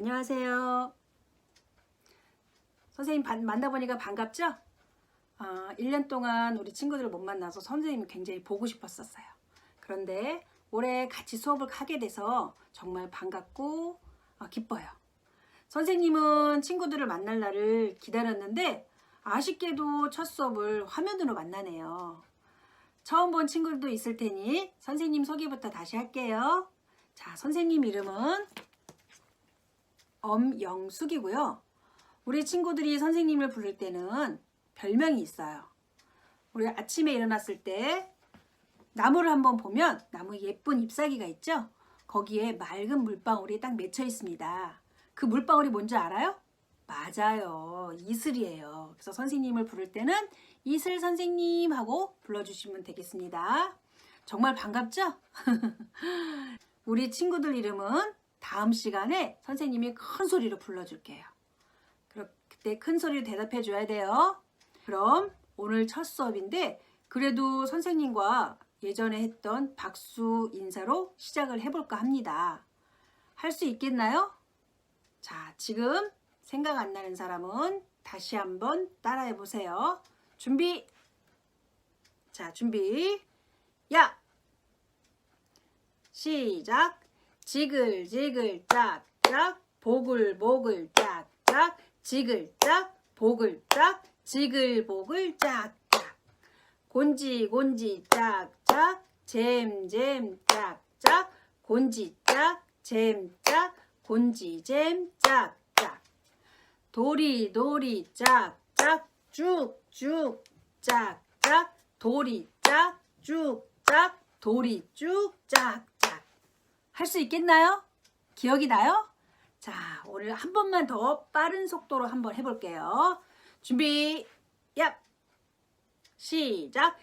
안녕하세요. 선생님 반- 만나보니까 반갑죠? 어, 1년 동안 우리 친구들을 못 만나서 선생님이 굉장히 보고 싶었었어요. 그런데 올해 같이 수업을 하게 돼서 정말 반갑고 어, 기뻐요. 선생님은 친구들을 만날 날을 기다렸는데 아쉽게도 첫 수업을 화면으로 만나네요. 처음 본 친구들도 있을 테니 선생님 소개부터 다시 할게요. 자, 선생님 이름은 엄영숙이고요. 우리 친구들이 선생님을 부를 때는 별명이 있어요. 우리 아침에 일어났을 때 나무를 한번 보면 나무 예쁜 잎사귀가 있죠? 거기에 맑은 물방울이 딱 맺혀 있습니다. 그 물방울이 뭔지 알아요? 맞아요. 이슬이에요. 그래서 선생님을 부를 때는 이슬 선생님 하고 불러주시면 되겠습니다. 정말 반갑죠? 우리 친구들 이름은 다음 시간에 선생님이 큰 소리로 불러줄게요. 그때 큰 소리로 대답해 줘야 돼요. 그럼 오늘 첫 수업인데 그래도 선생님과 예전에 했던 박수 인사로 시작을 해볼까 합니다. 할 수 있겠나요? 자, 지금 생각 안 나는 사람은 다시 한번 따라해 보세요. 준비. 자, 준비. 야! 시작. 지글지글 짝짝 보글보글 짝짝 지글짝 보글짝 지글보글 짝짝. 곤지곤지 짝짝 잼잼 짝짝. 곤지짝 잼짝 곤지잼 짝짝. 도리도리 짝짝. 쭉쭉 짝짝. 도리짝 쭉짝. 도리쭉 짝짝 할 수 있겠나요? 기억이 나요? 자, 오늘 한 번만 더 빠른 속도로 한번 해볼게요. 준비, 야! 시작!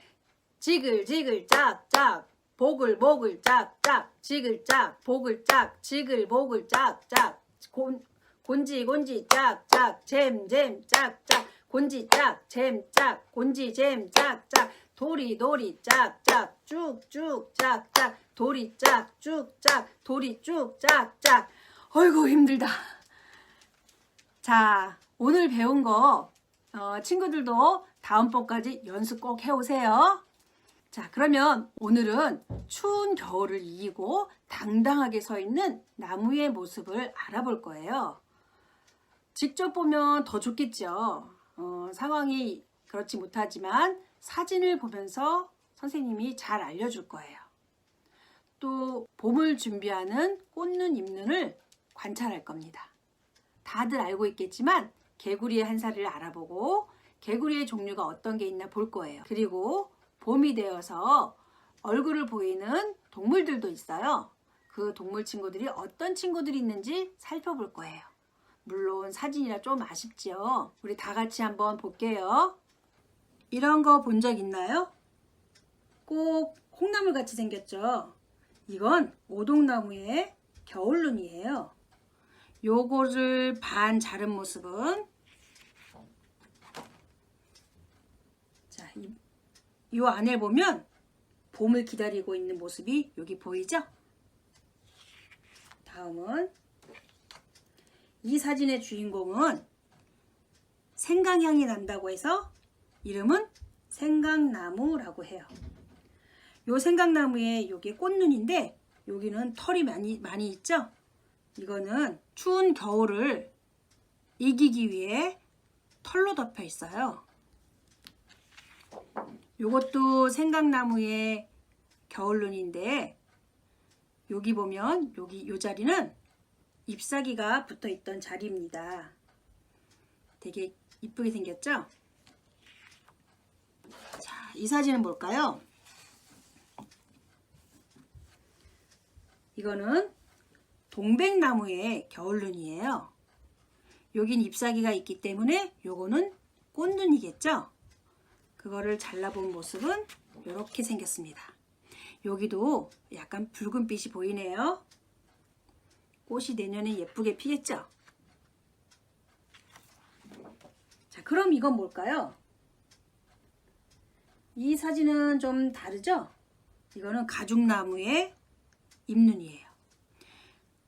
지글지글 짝짝, 보글보글 짝짝, 지글짝, 보글짝, 지글보글 짝짝, 곤, 곤지곤지 짝짝, 잼잼 짝짝, 곤지짝, 잼짝, 곤지잼 짝짝, 도리도리 짝짝, 쭉쭉 짝짝, 도리짝, 쭉짝, 도리쭉 짝 짝. 어이구 힘들다. 자, 오늘 배운 거 어, 친구들도 다음번까지 연습 꼭 해오세요. 자, 그러면 오늘은 추운 겨울을 이기고 당당하게 서 있는 나무의 모습을 알아볼 거예요. 직접 보면 더 좋겠죠. 어, 상황이 그렇지 못하지만 사진을 보면서 선생님이 잘 알려줄 거예요. 또 봄을 준비하는 꽃눈 잎눈을 관찰할 겁니다. 다들 알고 있겠지만 개구리의 한 살을 알아보고 개구리의 종류가 어떤 게 있나 볼 거예요. 그리고 봄이 되어서 얼굴을 보이는 동물들도 있어요. 그 동물 친구들이 어떤 친구들이 있는지 살펴볼 거예요. 물론 사진이라 좀 아쉽지요. 우리 다 같이 한번 볼게요. 이런 거 본 적 있나요? 꼭 콩나물 같이 생겼죠? 이건 오동나무의 겨울눈이에요. 요거를 반 자른 모습은 자, 이, 요 안에 보면 봄을 기다리고 있는 모습이 여기 보이죠? 다음은 이 사진의 주인공은 생강향이 난다고 해서 이름은 생강나무라고 해요. 요 생강나무에 여기 꽃눈인데 여기는 털이 많이 많이 있죠? 이거는 추운 겨울을 이기기 위해 털로 덮여 있어요. 요것도 생강나무의 겨울눈인데 여기 보면 여기 요 자리는 잎사귀가 붙어 있던 자리입니다. 되게 이쁘게 생겼죠? 자, 이 사진은 뭘까요? 이거는 동백나무의 겨울눈이에요. 여긴 잎사귀가 있기 때문에 요거는 꽃눈이겠죠? 그거를 잘라본 모습은 이렇게 생겼습니다. 여기도 약간 붉은빛이 보이네요. 꽃이 내년에 예쁘게 피겠죠? 자, 그럼 이건 뭘까요? 이 사진은 좀 다르죠? 이거는 가죽나무의 잎눈이에요.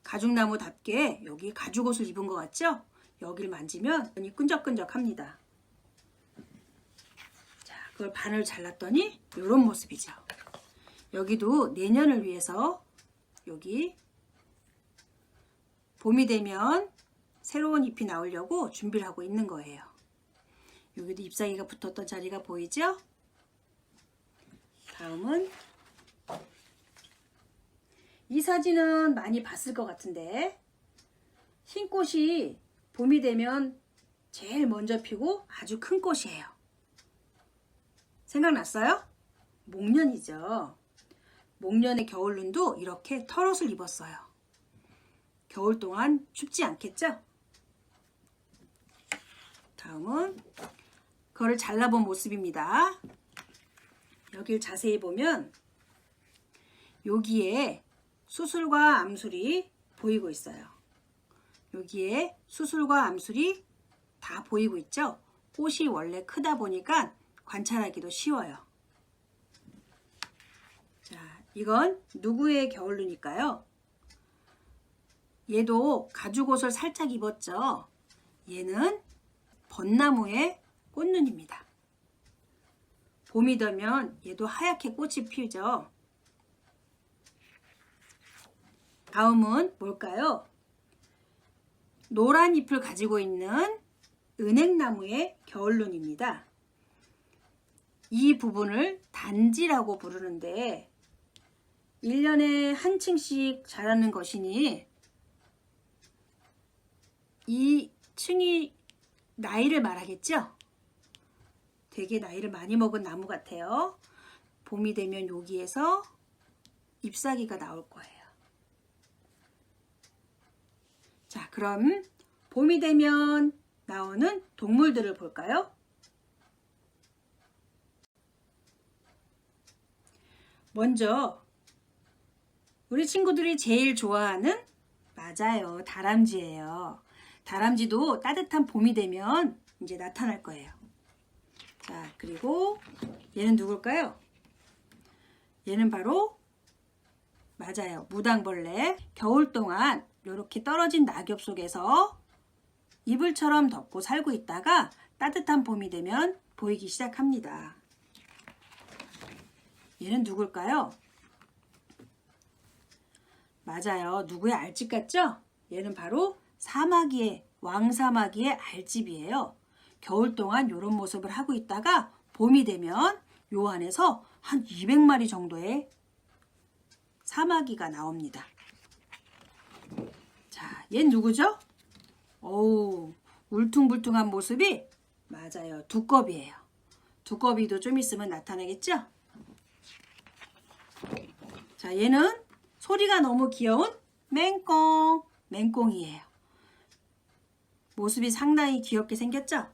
가죽나무답게 여기 가죽옷을 입은 것 같죠? 여기를 만지면 눈이 끈적끈적합니다. 자, 그걸 반을 잘랐더니 이런 모습이죠. 여기도 내년을 위해서 여기 봄이 되면 새로운 잎이 나오려고 준비를 하고 있는 거예요. 여기도 잎사귀가 붙었던 자리가 보이죠? 다음은 이 사진은 많이 봤을 것 같은데 흰 꽃이 봄이 되면 제일 먼저 피고 아주 큰 꽃이에요. 생각났어요? 목련이죠. 목련의 겨울눈도 이렇게 털옷을 입었어요. 겨울 동안 춥지 않겠죠? 다음은 그거를 잘라본 모습입니다. 여길 자세히 보면 여기에 수술과 암술이 보이고 있어요. 여기에 수술과 암술이 다 보이고 있죠? 꽃이 원래 크다 보니까 관찰하기도 쉬워요. 자, 이건 누구의 겨울눈일까요? 얘도 가죽옷을 살짝 입었죠? 얘는 벚나무의 꽃눈입니다. 봄이 되면 얘도 하얗게 꽃이 피죠. 다음은 뭘까요? 노란 잎을 가지고 있는 은행나무의 겨울눈입니다. 이 부분을 단지라고 부르는데 1년에 한 층씩 자라는 것이니 이 층이 나이를 말하겠죠? 되게 나이를 많이 먹은 나무 같아요. 봄이 되면 여기에서 잎사귀가 나올 거예요. 자, 그럼 봄이 되면 나오는 동물들을 볼까요? 먼저 우리 친구들이 제일 좋아하는 맞아요. 다람쥐예요. 다람쥐도 따뜻한 봄이 되면 이제 나타날 거예요. 자, 그리고 얘는 누굴까요? 얘는 바로 맞아요. 무당벌레. 겨울 동안 이렇게 떨어진 낙엽 속에서 이불처럼 덮고 살고 있다가 따뜻한 봄이 되면 보이기 시작합니다. 얘는 누굴까요? 맞아요. 누구의 알집 같죠? 얘는 바로 사마귀의 왕사마귀의 알집이에요. 겨울 동안 이런 모습을 하고 있다가 봄이 되면 요 안에서 한 200마리 정도의 사마귀가 나옵니다. 자, 얘 누구죠? 어우, 울퉁불퉁한 모습이 맞아요. 두꺼비예요. 두꺼비도 좀 있으면 나타나겠죠? 자, 얘는 소리가 너무 귀여운 맹꽁, 맹꽁이에요. 모습이 상당히 귀엽게 생겼죠?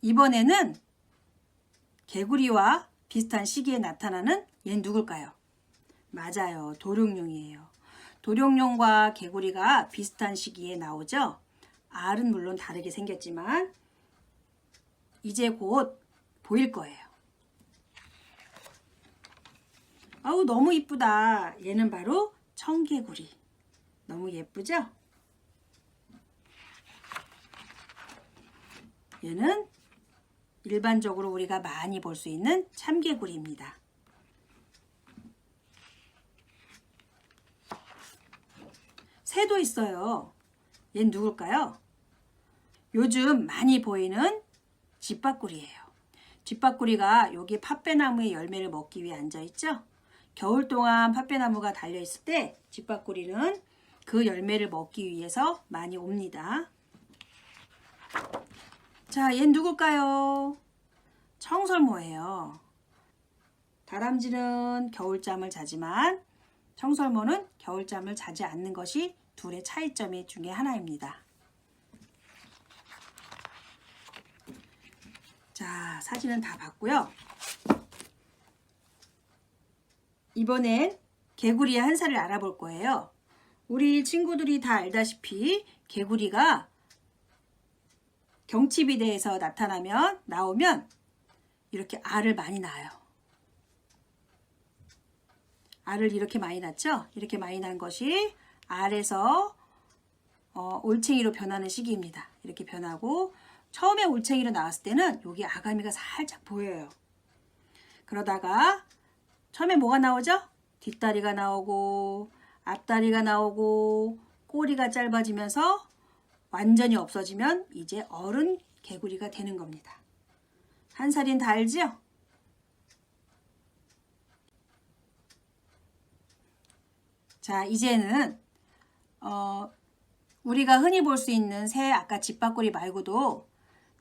이번에는 개구리와 비슷한 시기에 나타나는 얘는 누굴까요? 맞아요. 도룡뇽이에요. 도룡뇽과 개구리가 비슷한 시기에 나오죠? 알은 물론 다르게 생겼지만 이제 곧 보일 거예요. 아우 너무 이쁘다. 얘는 바로 청개구리. 너무 예쁘죠? 얘는 일반적으로 우리가 많이 볼 수 있는 참개구리입니다. 새도 있어요. 얜 누굴까요? 요즘 많이 보이는 집밥구리예요. 집밥구리가 여기 팥배나무의 열매를 먹기 위해 앉아 있죠. 겨울 동안 팥배나무가 달려 있을 때 집밥구리는 그 열매를 먹기 위해서 많이 옵니다. 자, 얜 누굴까요? 청설모예요. 다람쥐는 겨울잠을 자지만 청설모는 겨울잠을 자지 않는 것이 둘의 차이점이 중에 하나입니다. 자, 사진은 다 봤고요. 이번엔 개구리의 한 살을 알아볼 거예요. 우리 친구들이 다 알다시피 개구리가 경치비대에서 나타나면 나오면 이렇게 알을 많이 낳아요. 알을 이렇게 많이 낳죠? 이렇게 많이 난 것이 알에서 어, 올챙이로 변하는 시기입니다. 이렇게 변하고 처음에 올챙이로 나왔을 때는 여기 아가미가 살짝 보여요. 그러다가 처음에 뭐가 나오죠? 뒷다리가 나오고 앞다리가 나오고 꼬리가 짧아지면서 완전히 없어지면 이제 어른 개구리가 되는 겁니다. 한 살인 다 알지요? 자, 이제는 어, 우리가 흔히 볼 수 있는 새 아까 집밥구리 말고도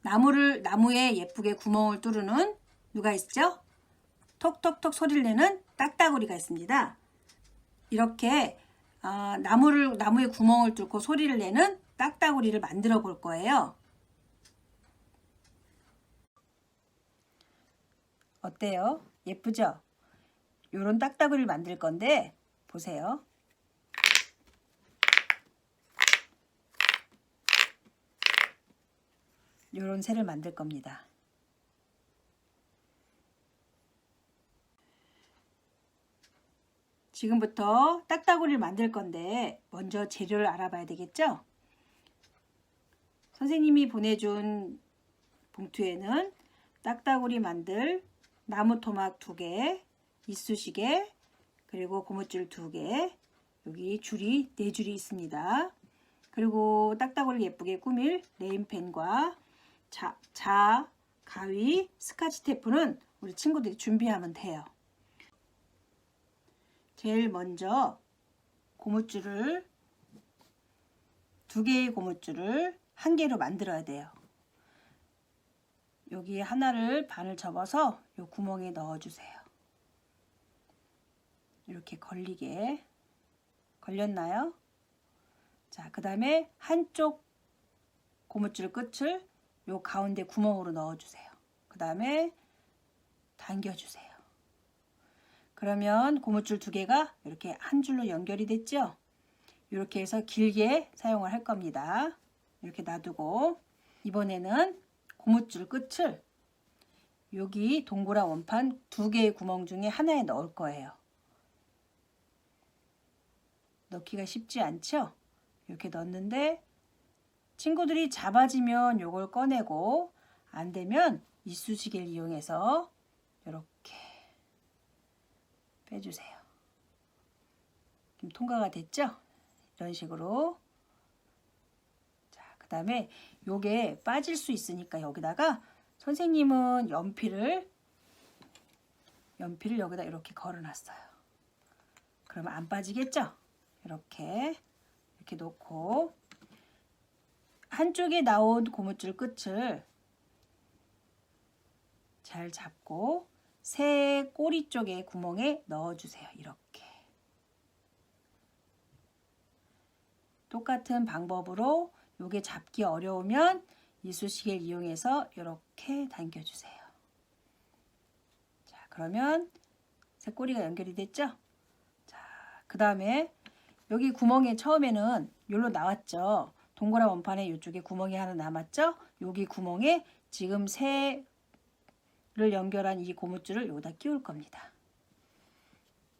나무를 나무에 예쁘게 구멍을 뚫는 누가 있죠? 톡톡톡 소리를 내는 딱따구리가 있습니다. 이렇게 어, 나무를 나무에 구멍을 뚫고 소리를 내는 딱따구리를 만들어 볼 거예요. 어때요? 예쁘죠? 요런 딱따구리를 만들 건데 보세요. 요런 새를 만들 겁니다. 지금부터 딱따구리를 만들 건데 먼저 재료를 알아봐야 되겠죠? 선생님이 보내준 봉투에는 딱따구리 만들 나무 토막 2개, 이쑤시개, 그리고 고무줄 2개, 여기 줄이 4줄이 있습니다. 그리고 딱따구리를 예쁘게 꾸밀 네임펜과 자, 자, 가위, 스카치 테이프는 우리 친구들이 준비하면 돼요. 제일 먼저 고무줄을 두 개의 고무줄을 한 개로 만들어야 돼요. 여기 하나를 반을 접어서 이 구멍에 넣어주세요. 이렇게 걸리게 걸렸나요? 자, 그 다음에 한쪽 고무줄 끝을 요 가운데 구멍으로 넣어주세요. 그 다음에 당겨주세요. 그러면 고무줄 두 개가 이렇게 한 줄로 연결이 됐죠? 이렇게 해서 길게 사용을 할 겁니다. 이렇게 놔두고 이번에는 고무줄 끝을 여기 동그란 원판 두 개의 구멍 중에 하나에 넣을 거예요. 넣기가 쉽지 않죠? 이렇게 넣는데 친구들이 잡아지면 이걸 꺼내고 안 되면 이쑤시개를 이용해서 이렇게 빼주세요. 지금 통과가 됐죠? 이런 식으로 자, 그 다음에 요게 빠질 수 있으니까 여기다가 선생님은 연필을 연필을 여기다 이렇게 걸어놨어요. 그러면 안 빠지겠죠? 이렇게 이렇게 놓고 한쪽에 나온 고무줄 끝을 잘 잡고 새 꼬리 쪽에 구멍에 넣어주세요. 이렇게 똑같은 방법으로 요게 잡기 어려우면 이쑤시개를 이용해서 이렇게 당겨주세요. 자, 그러면 새 꼬리가 연결이 됐죠? 자, 그 다음에 여기 구멍에 처음에는 여기로 나왔죠. 동그란 원판에 이쪽에 구멍이 하나 남았죠? 여기 구멍에 지금 새를 연결한 이 고무줄을 여기다 끼울 겁니다.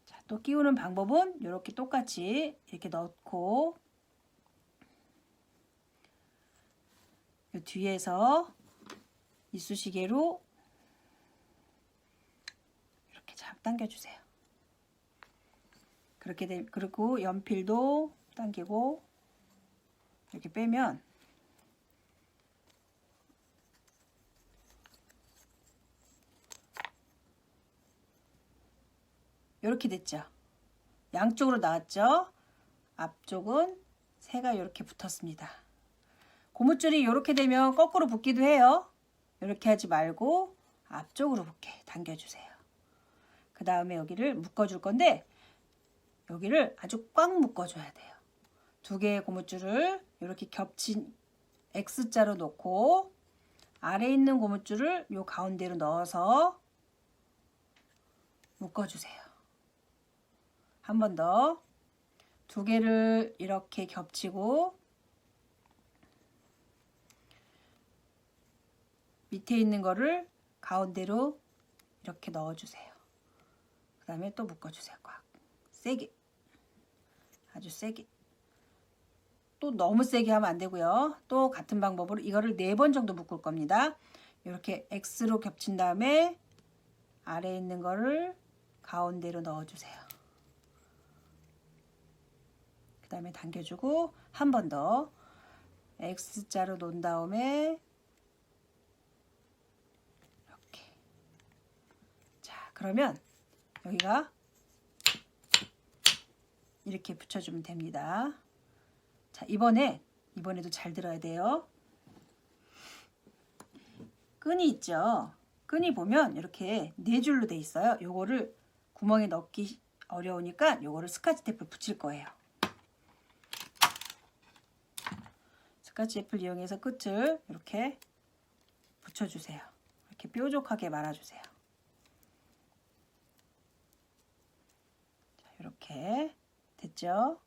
자, 또 끼우는 방법은 이렇게 똑같이 이렇게 넣고 이 뒤에서 이쑤시개로 이렇게 잡 당겨 주세요. 그렇게 되 그리고 연필도 당기고 이렇게 빼면 이렇게 됐죠. 양쪽으로 나왔죠. 앞쪽은 새가 이렇게 붙었습니다. 고무줄이 이렇게 되면 거꾸로 붙기도 해요. 이렇게 하지 말고 앞쪽으로 붙게 당겨주세요. 그 다음에 여기를 묶어줄 건데 여기를 아주 꽉 묶어줘야 돼요. 두 개의 고무줄을 이렇게 겹친 X자로 놓고 아래 있는 고무줄을 요 가운데로 넣어서 묶어주세요. 한 번 더. 두 개를 이렇게 겹치고 밑에 있는 거를 가운데로 이렇게 넣어주세요. 그 다음에 또 묶어주세요. 꽉. 세게 아주 세게 또 너무 세게 하면 안 되고요. 또 같은 방법으로 이거를 네 번 정도 묶을 겁니다. 이렇게 X로 겹친 다음에 아래에 있는 거를 가운데로 넣어주세요. 그 다음에 당겨주고 한 번 더 X자로 놓은 다음에 이렇게 자 그러면 여기가 이렇게 붙여주면 됩니다. 자 이번에 이번에도 잘 들어야 돼요. 끈이 있죠. 끈이 보면 이렇게 네 줄로 돼 있어요. 요거를 구멍에 넣기 어려우니까 요거를 스카치 테이프를 붙일 거예요. 스카치 테이프를 이용해서 끝을 이렇게 붙여주세요. 이렇게 뾰족하게 말아주세요. 자, 이렇게 됐죠?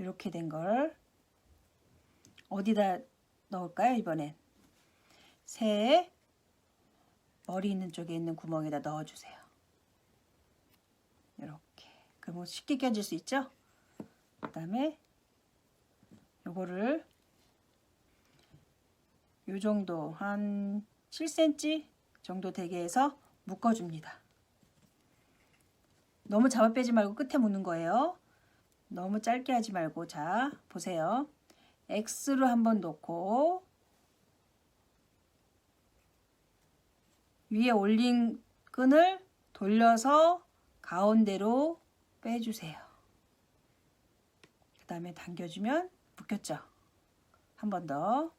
이렇게 된 걸 어디다 넣을까요? 이번엔 새 머리 있는 쪽에 있는 구멍에다 넣어주세요. 이렇게 그러면 쉽게 껴질 수 있죠? 그 다음에 요거를 요 정도 한 7cm 정도 되게 해서 묶어줍니다. 너무 잡아 빼지 말고 끝에 묶는 거예요. 너무 짧게 하지 말고 자 보세요. X로 한번 놓고 위에 올린 끈을 돌려서 가운데로 빼주세요. 그 다음에 당겨주면 묶였죠. 한 번 더.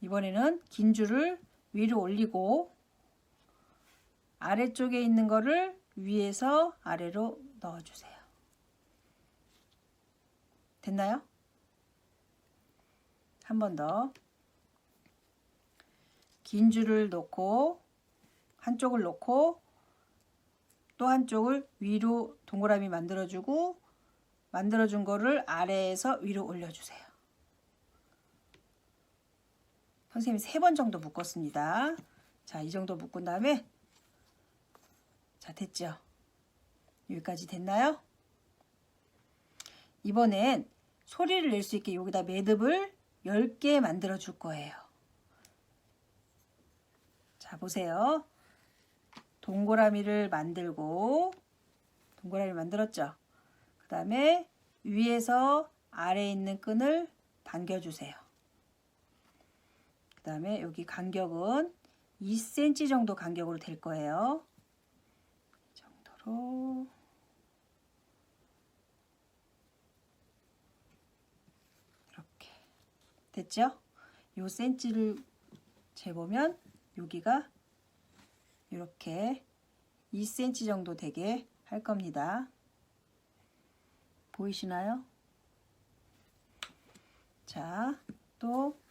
이번에는 긴 줄을 위로 올리고 아래쪽에 있는 거를 위에서 아래로 넣어주세요. 됐나요? 한 번 더. 긴 줄을 놓고 한쪽을 놓고 또 한쪽을 위로 동그라미 만들어주고 만들어준 거를 아래에서 위로 올려주세요. 선생님이 세 번 정도 묶었습니다. 자, 이 정도 묶은 다음에 자, 됐죠? 여기까지 됐나요? 이번엔 소리를 낼 수 있게 여기다 매듭을 10개 만들어 줄 거예요. 자, 보세요. 동그라미를 만들고 동그라미 만들었죠? 그 다음에 위에서 아래에 있는 끈을 당겨주세요. 그 다음에 여기 간격은 2cm 정도 간격으로 될 거예요. 이 정도로 이렇게 됐죠? 요 센치를 재보면 여기가 이렇게 2cm 정도 되게 할 겁니다. 보이시나요? 자, 또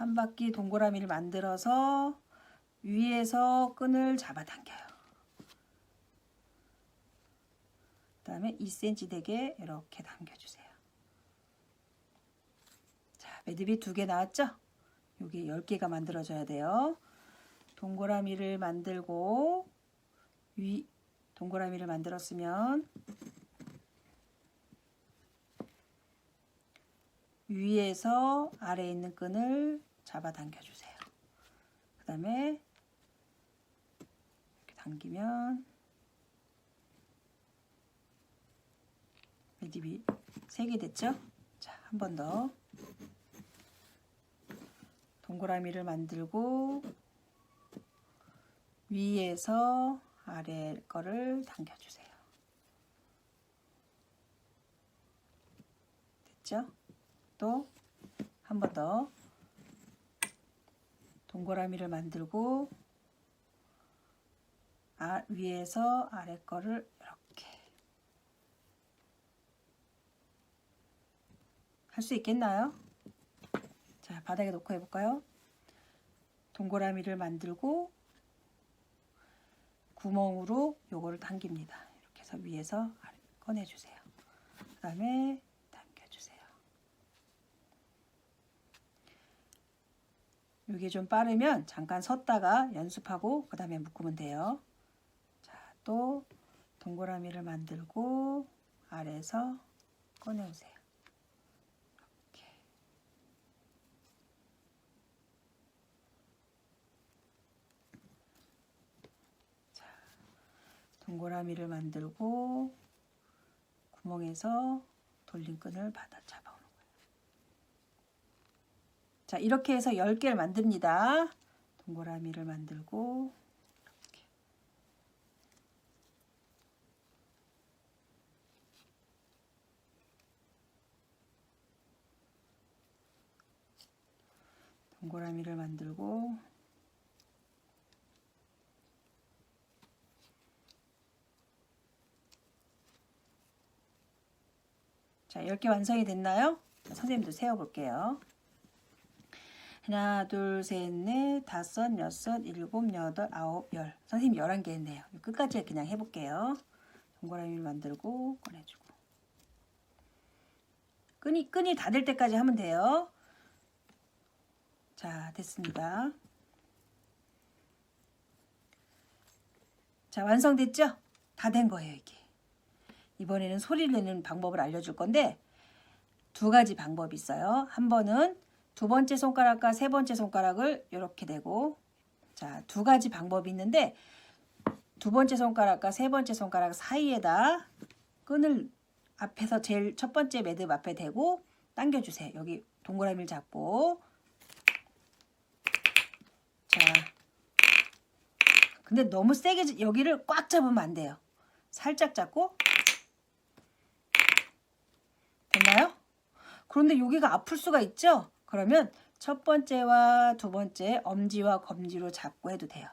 한 바퀴 동그라미를 만들어서 위에서 끈을 잡아당겨요. 그 다음에 2cm 되게 이렇게 당겨주세요. 자, 매듭이 두 개 나왔죠? 여기 10개가 만들어져야 돼요. 동그라미를 만들고 위 동그라미를 만들었으면 위에서 아래에 있는 끈을 잡아당겨 주세요. 그 다음에 이렇게 당기면 매듭이 3개 됐죠? 자, 한 번 더. 동그라미를 만들고 위에서 아래 거를 당겨주세요. 됐죠? 또 한 번 더 동그라미를 만들고 아, 위에서 아래 거를 이렇게 할 수 있겠나요? 자, 바닥에 놓고 해볼까요? 동그라미를 만들고 구멍으로 요거를 당깁니다. 이렇게 해서 위에서 꺼내주세요. 그 다음에 당겨주세요. 이게 좀 빠르면 잠깐 섰다가 연습하고 그 다음에 묶으면 돼요. 또 동그라미를 만들고 아래에서 꺼내오세요. 이렇게. 자, 동그라미를 만들고 구멍에서 돌린 끈을 받아 잡아오는 거예요. 자, 이렇게 해서 10개를 만듭니다. 동그라미를 만들고 이렇게. 동그라미를 만들고 자, 10개 완성이 됐나요? 자, 선생님도 세어볼게요. 하나, 둘, 셋, 넷, 다섯, 여섯, 일곱, 여덟, 아홉, 열. 선생님 11개 했네요. 끝까지 그냥 해볼게요. 동그라미를 만들고 꺼내주고. 끈이, 끈이 닫을 때까지 하면 돼요. 자, 됐습니다. 자, 완성됐죠? 다 된 거예요, 이게. 이번에는 소리를 내는 방법을 알려줄 건데 두 가지 방법이 있어요. 한 번은 두 번째 손가락과 세 번째 손가락을 이렇게 대고 자, 두 가지 방법이 있는데 두 번째 손가락과 세 번째 손가락 사이에다 끈을 앞에서 제일 첫 번째 매듭 앞에 대고 당겨주세요. 여기 동그라미를 잡고 자 근데 너무 세게 여기를 꽉 잡으면 안 돼요. 살짝 잡고 됐나요? 그런데 여기가 아플 수가 있죠? 그러면 첫 번째와 두 번째 엄지와 검지로 잡고 해도 돼요.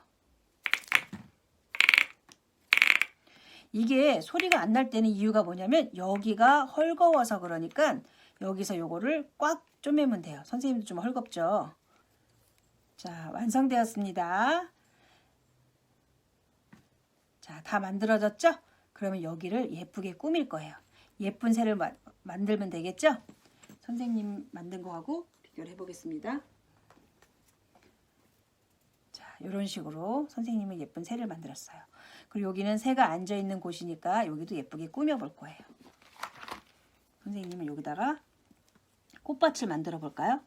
이게 소리가 안 날 때는 이유가 뭐냐면 여기가 헐거워서 그러니까 여기서 요거를 꽉 쪼매면 돼요. 선생님도 좀 헐겁죠? 자, 완성되었습니다. 자, 다 만들어졌죠? 그러면 여기를 예쁘게 꾸밀 거예요. 예쁜 새를 마, 만들면 되겠죠? 선생님 만든 거하고 비교를 해보겠습니다. 자, 이런 식으로 선생님은 예쁜 새를 만들었어요. 그리고 여기는 새가 앉아있는 곳이니까 여기도 예쁘게 꾸며볼 거예요. 선생님은 여기다가 꽃밭을 만들어 볼까요?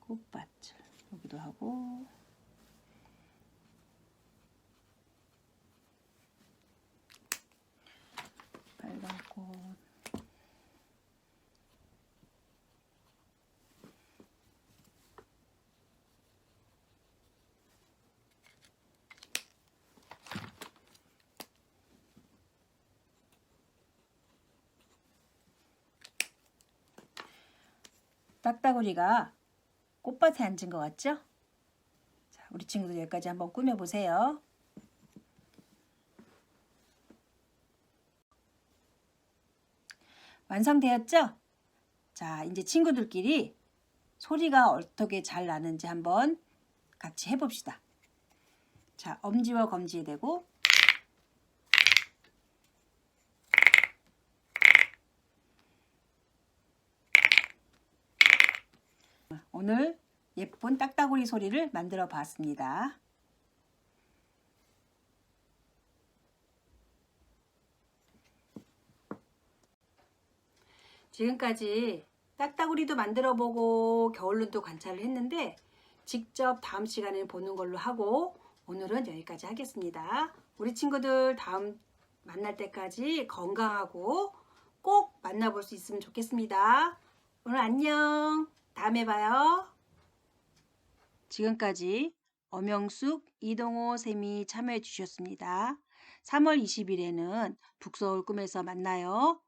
꽃밭을 여기도 하고 빨간 꽃 딱따구리가 꽃밭에 앉은 것 같죠? 자, 우리 친구들 여기까지 한번 꾸며보세요. 완성되었죠? 자, 이제 친구들끼리 소리가 어떻게 잘 나는지 한번 같이 해봅시다. 자, 엄지와 검지에 대고 오늘 예쁜 딱따구리 소리를 만들어 봤습니다. 지금까지 딱따구리도 만들어 보고 겨울눈도 관찰을 했는데 직접 다음 시간에 보는 걸로 하고 오늘은 여기까지 하겠습니다. 우리 친구들 다음 만날 때까지 건강하고 꼭 만나볼 수 있으면 좋겠습니다. 오늘 안녕. 다음에 봐요. 지금까지 엄영숙, 이동호 쌤이 참여해 주셨습니다. 3월 20일에는 북서울 꿈에서 만나요.